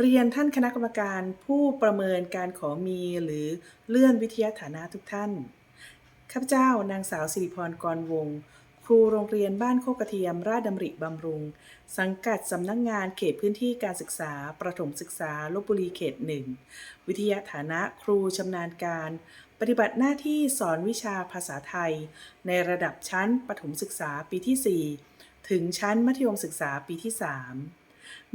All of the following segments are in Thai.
เรียนท่านคณะกรรมการผู้ประเมินการขอมีหรือเลื่อนวิทยาฐานะทุกท่าน ข้าพเจ้านางสาวสิริพรกรวงศ์ครูโรงเรียนบ้านโคกกระเทียม ราชดำริบำรุง สังกัดสำนักงงานเขตพื้นที่การศึกษา ประถมศึกษาลบบุรีเขตหนึ่ง วิทยาฐานะครูชำนาญการ ปฏิบัติหน้าที่สอนวิชาภาษาไทย ในระดับชั้นประถมศึกษาปีที่ 4 ถึงชั้นมัธยมศึกษาปีที่ 3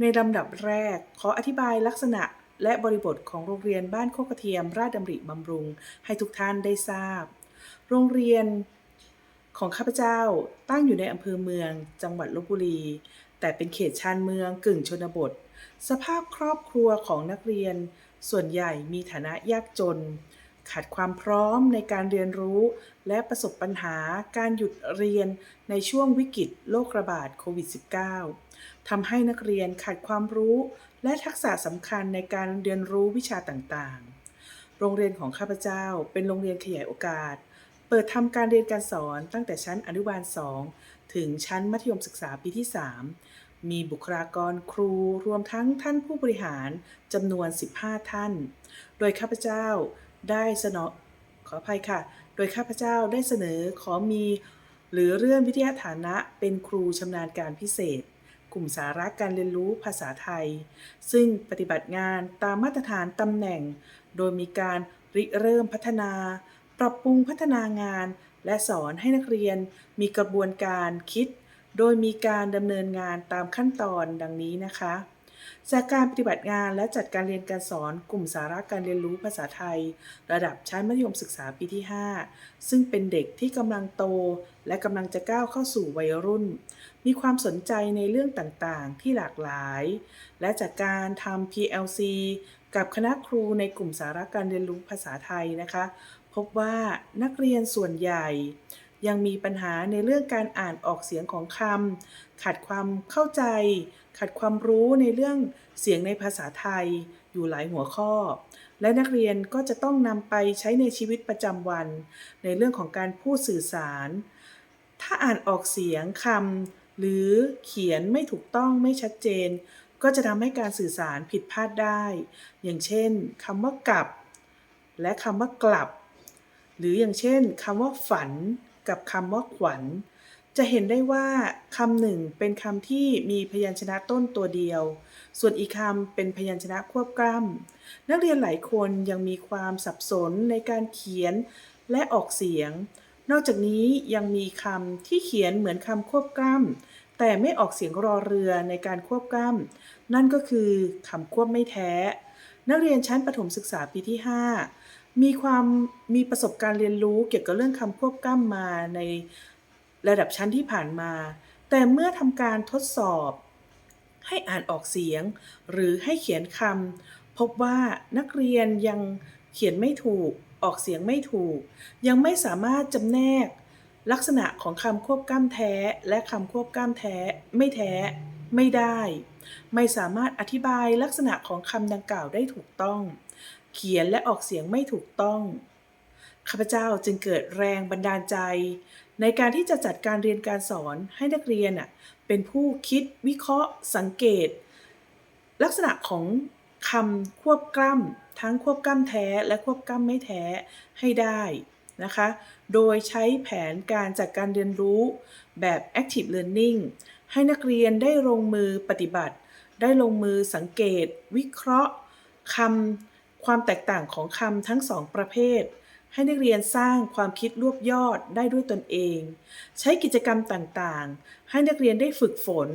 ในลำดับแรกขออธิบายลักษณะและบริบทของโรงเรียนบ้านโคกกระเทียมราชดำริบำรุง ให้ทุกท่านได้ทราบ โรงเรียนของข้าพเจ้าตั้งอยู่ในอำเภอเมือง จังหวัดลบบุรี แต่เป็นเขตชานเมืองกึ่งชนบท สภาพครอบครัวของนักเรียน ส่วนใหญ่มีฐานะยากจน ขาดความพร้อมในการเรียนรู้ และประสบปัญหาการหยุดเรียนในช่วงวิกฤตโรคระบาดโควิด -19 ทำให้นักเรียนขาดความรู้ และทักษะสำคัญในการเรียนรู้วิชาต่างๆ โรงเรียนของข้าพเจ้าเป็นโรงเรียนขยายโอกาส เปิดทำการเรียนการสอนตั้งแต่ชั้นอนุบาล 2 ถึงชั้นมัธยมศึกษาปีที่ 3 มีบุคลากรครูรวมทั้งท่านผู้บริหารจำนวน 15 ท่าน โดยข้าพเจ้า ได้เสนอขออภัยค่ะ โดยข้าพเจ้าได้เสนอขอมี หรือเลื่อนวิทยาฐานะเป็นครูชำนาญการพิเศษ กลุ่มสาระการเรียนรู้ภาษาไทย ซึ่งปฏิบัติงานตามมาตรฐานตำแหน่ง โดยมีการริเริ่มพัฒนา ปรับปรุงพัฒนางาน และสอนให้นักเรียน มีกระบวนการคิด โดยมีการดำเนินงานตามขั้นตอนดังนี้นะคะ จากการปฏิบัติงานและจัดการเรียนการสอนกลุ่มสาระการเรียนรู้ภาษาไทย ระดับชั้นมัธยมศึกษาปีที่ 5 ซึ่งเป็นเด็กที่กำลังโต และกำลังจะก้าวเข้าสู่วัยรุ่น มีความสนใจในเรื่องต่างๆ ที่หลากหลาย และจากการทำ PLC กับคณะครูในกลุ่มสาระการเรียนรู้ภาษาไทยนะคะ พบว่านักเรียนส่วนใหญ่ ยังมีปัญหาในเรื่องการอ่านออกเสียงของคำขาดความเข้าใจ ขาดความรู้ในเรื่องเสียงในภาษาไทยอยู่หลายหัวข้อ และนักเรียนก็จะต้องนำไปใช้ในชีวิตประจำวัน ในเรื่องของการพูดสื่อสาร ถ้าอ่านออกเสียงคำหรือเขียนไม่ถูกต้องไม่ชัดเจน ก็จะทำให้การสื่อสารผิดพลาดได้ อย่างเช่นคำว่ากลับ และคำว่ากลับ หรืออย่างเช่นคำว่าฝัน กับคำว่าขวัญ จะเห็นได้ว่าคำหนึ่งเป็นคำที่มีพยัญชนะต้นตัวเดียว ส่วนอีกคำเป็นพยัญชนะควบกล้ำนักเรียนหลายคนยังมีความสับสนในการเขียนและออกเสียง นอกจากนี้ยังมีคำที่เขียนเหมือนคำควบกล้ำแต่ไม่ออกเสียงรอเรือในการควบกล้ำนั่นก็คือคำควบไม่แท้ นักเรียนชั้นประถมศึกษาปีที่ 5 มีความมีประสบการณ์เรียนรู้เกี่ยวกับเรื่องคำควบกล้ำมาในระดับชั้นที่ผ่านมา แต่เมื่อทำการทดสอบ ให้อ่านออกเสียง หรือให้เขียนคำพบว่านักเรียนยังเขียนไม่ถูก ออกเสียงไม่ถูก ยังไม่สามารถจำแนก ลักษณะของคำควบกล้ำแท้ และคำควบกล้ำแท้ ไม่แท้ ไม่ได้ ไม่สามารถอธิบายลักษณะของคำดังกล่าวได้ถูกต้อง เขียนและออกเสียงไม่ถูกต้อง ข้าพเจ้าจึงเกิดแรงบันดาลใจ ในการที่จะจัดการเรียนการสอนให้นักเรียนเป็นผู้คิดวิเคราะห์ สังเกต ลักษณะของคำควบกล้ำทั้งควบกล้ำแท้และควบกล้ำไม่แท้ให้ได้นะคะ โดยใช้แผนการจัดการเรียนรู้แบบ active learning ให้นักเรียนได้ลงมือปฏิบัติ ได้ลงมือสังเกต วิเคราะห์คำ ความแตกต่างของคำทั้งสองประเภท ให้นักเรียนสร้างความคิดรวบยอดได้ด้วยตนเอง ใช้กิจกรรมต่างๆ ให้นักเรียนได้ฝึกฝน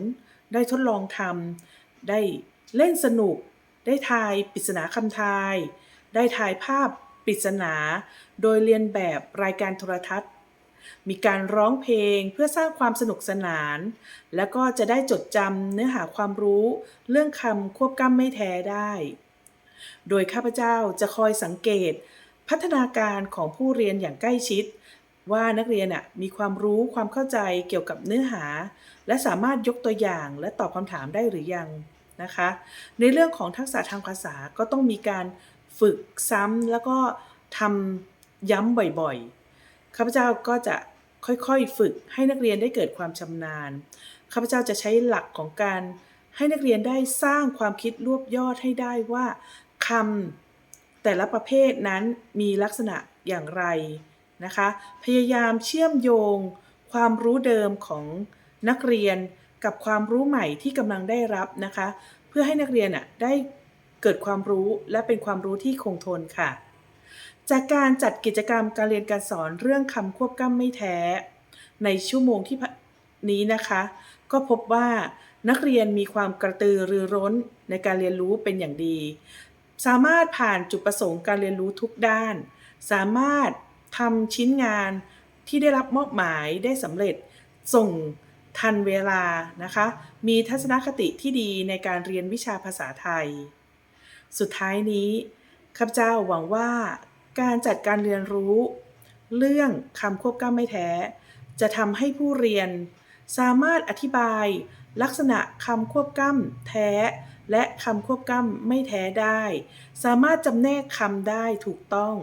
ได้ทดลองทำได้เล่นสนุก ได้ทายปริศนาคำทาย ได้ทายภาพปริศนา โดยเรียนแบบรายการโทรทัศน์ มีการร้องเพลงเพื่อสร้างความสนุกสนาน แล้วก็จะได้จดจำเนื้อหาความรู้ เรื่องคำควบกล้ำไม่แท้ได้ โดยข้าพเจ้าจะคอยสังเกต พัฒนาการของผู้เรียนอย่างใกล้ชิด ว่านักเรียนมีความรู้ความเข้าใจเกี่ยวกับเนื้อหา และสามารถยกตัวอย่างและตอบคำถามได้หรือยังนะคะ ในเรื่องของทักษะทางภาษาก็ต้องมีการฝึกซ้ำแล้วก็ทำย้ำบ่อยๆ ข้าพเจ้าก็จะค่อยๆ ฝึกให้นักเรียนได้เกิดความชำนาญ ข้าพเจ้าจะใช้หลักของการให้นักเรียนได้สร้างความคิดรวบยอดให้ได้ว่า คำแต่ละประเภทนั้นมีลักษณะอย่างไรนะคะ พยายามเชื่อมโยงความรู้เดิมของนักเรียนกับความรู้ใหม่ที่กำลังได้รับนะคะ เพื่อให้นักเรียนอะได้เกิดความรู้และเป็นความรู้ที่คงทนค่ะ จากการจัดกิจกรรมการเรียนการสอนเรื่องคำควบกล้ำไม่แท้ ในชั่วโมงที่นี้นะคะ ก็พบว่านักเรียนมีความกระตือรือร้นในการเรียนรู้เป็นอย่างดี สามารถผ่านจุดประสงค์การเรียนรู้ทุกด้าน สามารถทำชิ้นงานที่ได้รับมอบหมายได้สำเร็จส่งทันเวลานะคะ มีทัศนคติที่ดีในการเรียนวิชาภาษาไทย สุดท้ายนี้ข้าพเจ้าหวังว่าการจัดการเรียนรู้ เรื่องคำควบกล้ำไม่แท้ จะทำให้ผู้เรียน สามารถอธิบาย ลักษณะคำควบกล้ำแท้ และคำควบกล้ำไม่แท้ได้ สามารถจำแนกคำได้ถูกต้อง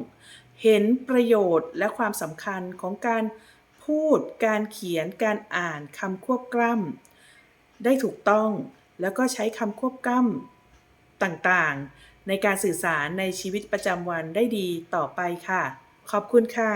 เห็นประโยชน์และความสำคัญของการพูด การเขียน การอ่านคำควบกล้ำได้ถูกต้อง แล้วก็ใช้คำควบกล้ำต่างๆ ในการสื่อสารในชีวิตประจำวันได้ดีต่อไปค่ะ ขอบคุณค่ะ